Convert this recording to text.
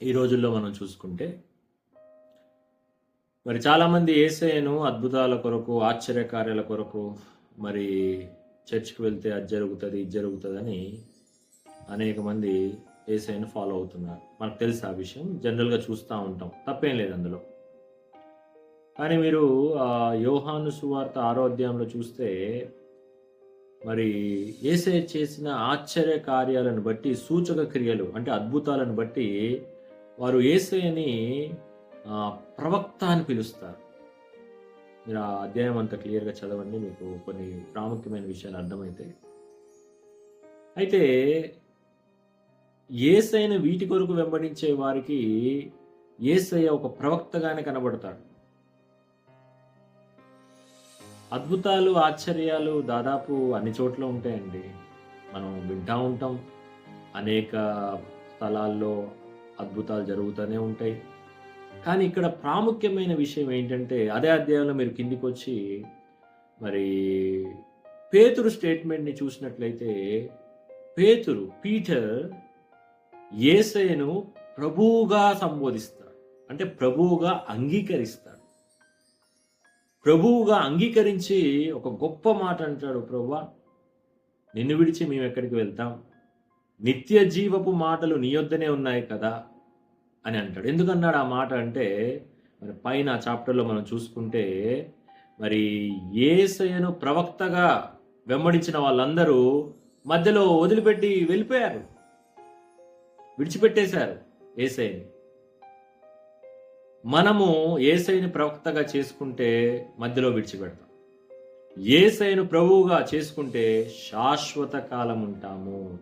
ఈ రోజుల్లో మనం చూసుకుంటే మరి చాలామంది ఏసయ్యను అద్భుతాల కొరకు ఆశ్చర్యకార్యాల కొరకు మరి చర్చ్కి వెళ్తే అది జరుగుతుంది ఇది జరుగుతుందని అనేక మంది ఏసైను ఫాలో అవుతున్నారు. మనకు తెలుసు ఆ విషయం జనరల్గా చూస్తూ ఉంటాం. తప్పేం లేదు అందులో. కానీ మీరు ఆ యోహాను సువార్త ఆరోగ్యంలో చూస్తే మరి ఏసై చేసిన ఆశ్చర్య కార్యాలను బట్టి సూచక క్రియలు అంటే అద్భుతాలను బట్టి వారు ఏసయని ప్రవక్త అని పిలుస్తారు. మీరు ఆ అధ్యాయం అంత క్లియర్గా చదవండి మీకు కొన్ని ప్రాముఖ్యమైన విషయాలు అర్థమైతే అయితే ఏసైన వీటి కొరకు వెంబడించే వారికి ఏసయ్య ఒక ప్రవక్తగానే కనబడతాడు. అద్భుతాలు ఆశ్చర్యాలు దాదాపు అన్ని చోట్ల ఉంటాయండి. మనం వింటూ ఉంటాం. అనేక స్థలాల్లో అద్భుతాలు జరుగుతూనే ఉంటాయి. కానీ ఇక్కడ ప్రాముఖ్యమైన విషయం ఏంటంటే అదే అధ్యాయంలో మీరు కిందికి వచ్చి మరి పేతురు స్టేట్మెంట్ని చూసినట్లయితే పేతురు పీటర్ ఏసయను ప్రభువుగా సంబోధిస్తాడు. అంటే ప్రభువుగా అంగీకరిస్తాడు. ప్రభువుగా అంగీకరించి ఒక గొప్ప మాట అంటాడు ప్రభు నిన్ను విడిచి మేము ఎక్కడికి వెళ్తాం? నిత్య జీవపు మాటలు నీయొద్దనే ఉన్నాయి కదా అని అంటాడు. ఎందుకన్నాడు ఆ మాట అంటే మరి పైన చాప్టర్లో మనం చూసుకుంటే మరి ఏసయను ప్రవక్తగా వెంబడించిన వాళ్ళందరూ మధ్యలో వదిలిపెట్టి వెళ్ళిపోయారు. విడిచిపెట్టేశారు ఏసైని మనము ఏసైని ప్రవక్తగా చేసుకుంటే మధ్యలో విడిచిపెడతాం. ఏసైను ప్రభువుగా చేసుకుంటే శాశ్వత కాలం ఉంటాము.